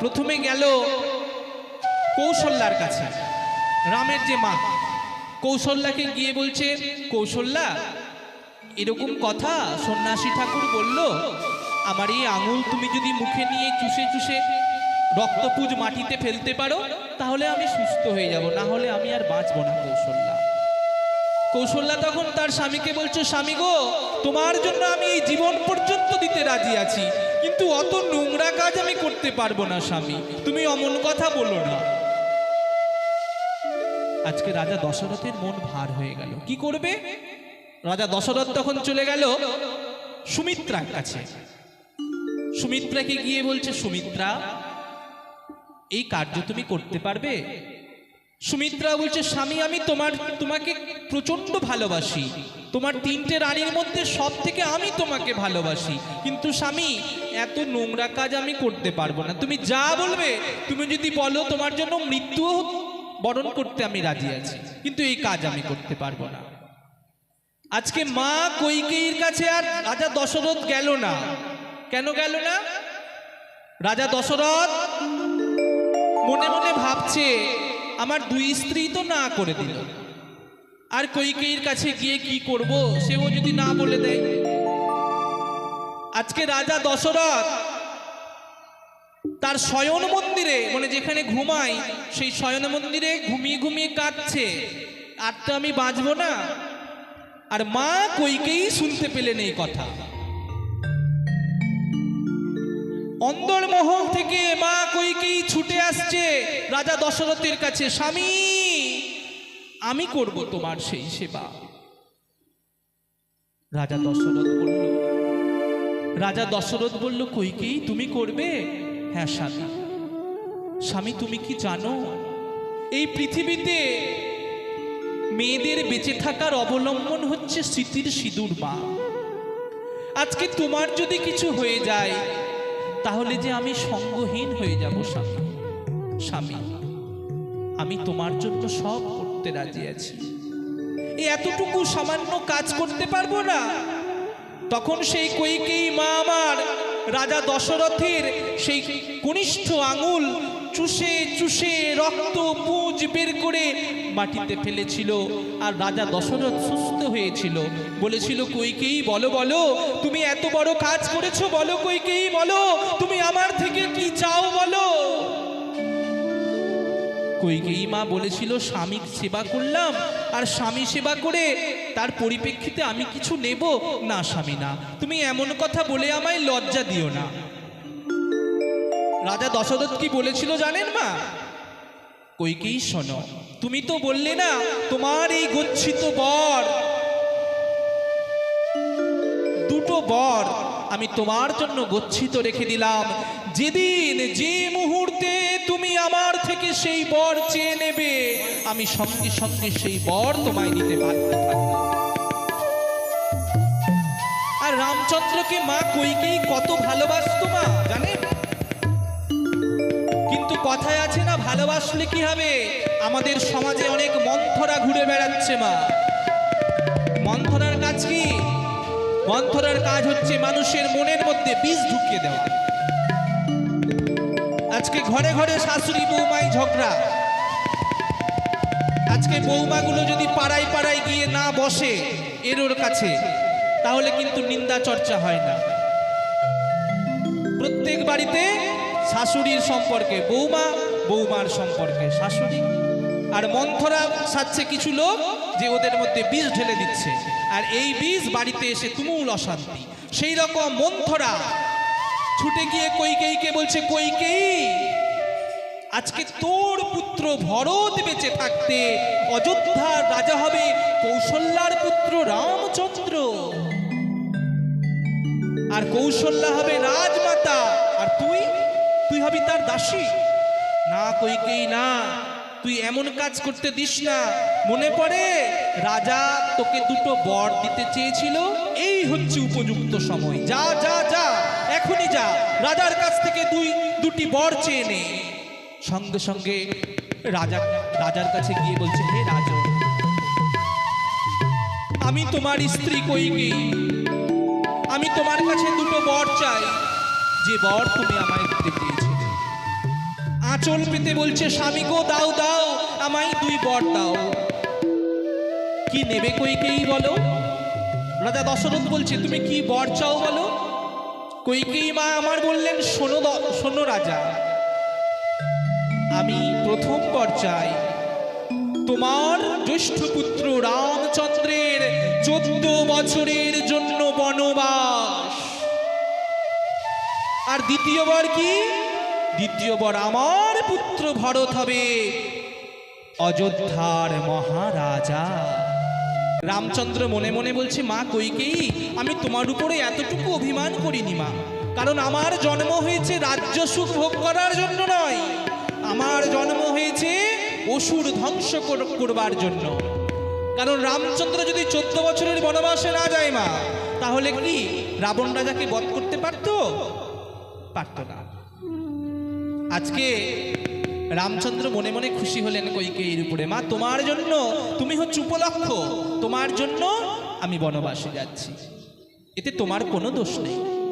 প্রথমে গেল কৌশল্যার কাছে, রামের যে মা। কৌশল্যাকে গিয়ে বলছে, কৌশল্যা, এরকম কথা সন্ন্যাসী ঠাকুর বলল, আমার এই আঙুল তুমি যদি মুখে নিয়ে চুষে চুষে রক্তপুজ মাটিতে ফেলতে পারো, তাহলে আমি সুস্থ হয়ে যাব, না হলে আমি আর বাঁচবো না কৌশল্যা। কৌশল্যা তখন তার স্বামীকে বলছে, স্বামী গো, তোমার জন্য আমি এই জীবন পর্যন্ত দিতে রাজি আছি, কিন্তু অত নোংরা কাজ আমি করতে পারব না, স্বামী। তুমি অমন কথা বলো না। আজকে রাজা দশরথের মন ভার হয়ে গেল। কি করবে? রাজা দশরথ তখন চলে গেল সুমিত্রার কাছে। সুমিত্রাকে গিয়ে বলছে, সুমিত্রা, এই কার্য তুমি করতে পারবে? সুমিত্রা বলছে, স্বামী, আমি তোমার, তোমাকে প্রচণ্ড ভালোবাসি। তোমার তিনটে রানীর মধ্যে সব থেকে আমি তোমাকে ভালোবাসি। কিন্তু স্বামী, এত নোংরা কাজ আমি করতে পারব না। তুমি যা বলবে, তুমি যদি বলো তোমার জন্য মৃত্যুও বরণ করতে আমি রাজি আছি। কিন্তু এই কাজ আমি করতে পারব না। আজকে মা কৈকেয়ীর কাছে আর রাজা দশরথ গেল না। কেন গেল না? রাজা দশরথ মনে মনে ভাবছে, আমার দুই স্ত্রী তো না করে দিল। আর কৈকেয়ীর কাছে গিয়ে কি করব? সেও যদি না বলে দেয়। আজকে রাজা দশরথ তার শয়ন মন্দিরে মানে যেখানে ঘুমায়, সেই শয়ন মন্দিরে ঘুমিয়ে ঘুমিয়ে কাঁদছে। আর তো আমি বাঁচবো না। আর মা কইকেই শুনতে পেলেন এই কথা। অন্দরমহল থেকে মা কইকেই ছুটে আসছে রাজা দশরথের কাছে। স্বামী! আমি করব তোমার সেই সেবা। রাজা দশরথ বলল রাজা দশরথ বলল কইকেই তুমি করবে? হ্যাঁ স্বামী। স্বামী তুমি কি জানো? এই পৃথিবীতে মেয়েদের বেঁচে থাকার অবলম্বন হচ্ছে স্মৃতির সিঁদুর মা। আজকে তোমার যদি কিছু হয়ে যায় তাহলে যে আমি সঙ্গহীন হয়ে যাব স্বামী। স্বামী। আমি তোমার জন্য সব করতে রাজি আছি। এই এতটুকু সামান্য কাজ করতে পারব না। তখন সেই কৈকেয়ী মা আমার, রাজা দশরথের সেই কনিষ্ঠ আঙুল চুষে চুষে রক্ত পুঁজ বের করে মাটিতে ফেলেছিল আর রাজা দশরথ সুস্থ হয়েছিল। বলেছিল, কৈকেয়ী, বলো বলো, তুমি এত বড় কাজ করেছ, বলো কৈকেয়ী, বলো, তুমি আমার থেকে কি চাও, বলো? কৈকেয়ী মা বলেছিল, স্বামী সেবা করলাম, আর স্বামী সেবা করে তার পরিপ্রেক্ষিতে আমি কিছু নেব? না স্বামী, না। তুমি এমন কথা বলে আমায় লজ্জা দিও না। রাজা দশরথ কি বলেছিল জানেন মা? কৈকেয়ী শোনো, তুমি তো বললে না, তোমার এই গচ্ছিত বর আমি তোমার জন্য গচ্ছিত রেখে দিলাম। যেদিন যে মুহূর্তে তুমি আমার থেকে সেই বর চেয়ে নেবে, আমি সঙ্গে সঙ্গে সেই বর তোমায় দিতে বাধ্য আর রামচন্দ্রকে মা কইকেই কত ভালোবাসতো মা জানেন কিন্তু কথায় আছে না, ভালোবাসলে কি হবে? আমাদের সমাজে অনেক মন্থরা ঘুরে বেড়াচ্ছে মা। মন্থরার কাজ কি? মন্থরার কাজ হচ্ছে মানুষের মনের মধ্যে বীজ ঢুকিয়ে দেওয়া। আজকে ঘরে ঘরে শাশুড়ি বৌমাই ঝগড়া। আজকে বৌমাগুলো যদি পাড়ায় পাড়ায় গিয়ে না বসে এরোর কাছে, তাহলে কিন্তু নিন্দা চর্চা হয় না। প্রত্যেক বাড়িতে শাশুড়ির সম্পর্কে, বৌমা বৌমার সম্পর্কে, শাশুড়ি। আর মন্থরা সাচ্ছে কিছু লোক যে ওদের মধ্যে বীজ ঢেলে দিচ্ছে। আর এই বীজ বাড়িতে এসে তুমুল অশান্তি। সেই রকম মন্থরা ছুটে গিয়ে কৈকেয়ীকে বলছে কৈকেয়ী আজকে তোর পুত্র ভরত বেঁচে থাকতে অযোধ্যার রাজা হবে কৌশল্যার পুত্র রামচন্দ্র। আর কৌশল্যা হবে রাজমাতা। আর তুই তুই হবি তার দাসী। না কইকেই না তুই এমন কাজ করতে দিস না। মনে পড়ে? রাজা তোকে দুটো বর দিতে চেয়েছিল। এই হচ্ছে উপযুক্ত সময়। যা যা যা, এখনই যা। রাজার কাছ থেকে তুই দুটি বর চেয়ে নে। সঙ্গে সঙ্গে রাজা, রাজার কাছে গিয়ে বলছে, হে রাজ, আমি তোমার স্ত্রী কইকেই আমি তোমার কাছে দুটো বর চাই। যে বর তুমি আমায় আঁচল পেতে বলছে, স্বামী গো, দাও দাও, আমায় দুই বর দাও। কি নেবে কইকেই বলো? রাজা দশরথ বলছে, তুমি কি বর চাও বলো? কইকেই মা আমার বললেন, শোনো শোনো রাজা, আমি প্রথম বর চাই। তোমার জ্যেষ্ঠ পুত্র রামচন্দ্রের চোদ্দ বছরের জন্য বনবাস। আর দ্বিতীয়বার কি? দ্বিতীয়বার আমার পুত্র ভরত হবে। অযোধ্যার মহারাজা। রামচন্দ্র মনে মনে বলছে, মা কইকেই আমি তোমার উপরে এতটুকু অভিমান করিনি, মা। কারণ আমার জন্ম হয়েছে রাজ্য সুখ ভোগ করার জন্য নয়। আমার জন্ম হয়েছে অসুর ধ্বংস কর- করবার জন্য। কারণ রামচন্দ্র যদি চোদ্দ বছরের বনবাসে না যায়, মা, তাহলে কি রাবণ রাজাকে বধ করতে পারতো? পারত না। আজকে রামচন্দ্র মনে মনে খুশি হলেন কৈকেয়ীর উপরে? মা, তোমার জন্য তুমি হচ্ছে উপলক্ষ, তোমার জন্য আমি বনবাসে যাচ্ছি। এতে তোমার কোনো দোষ নেই।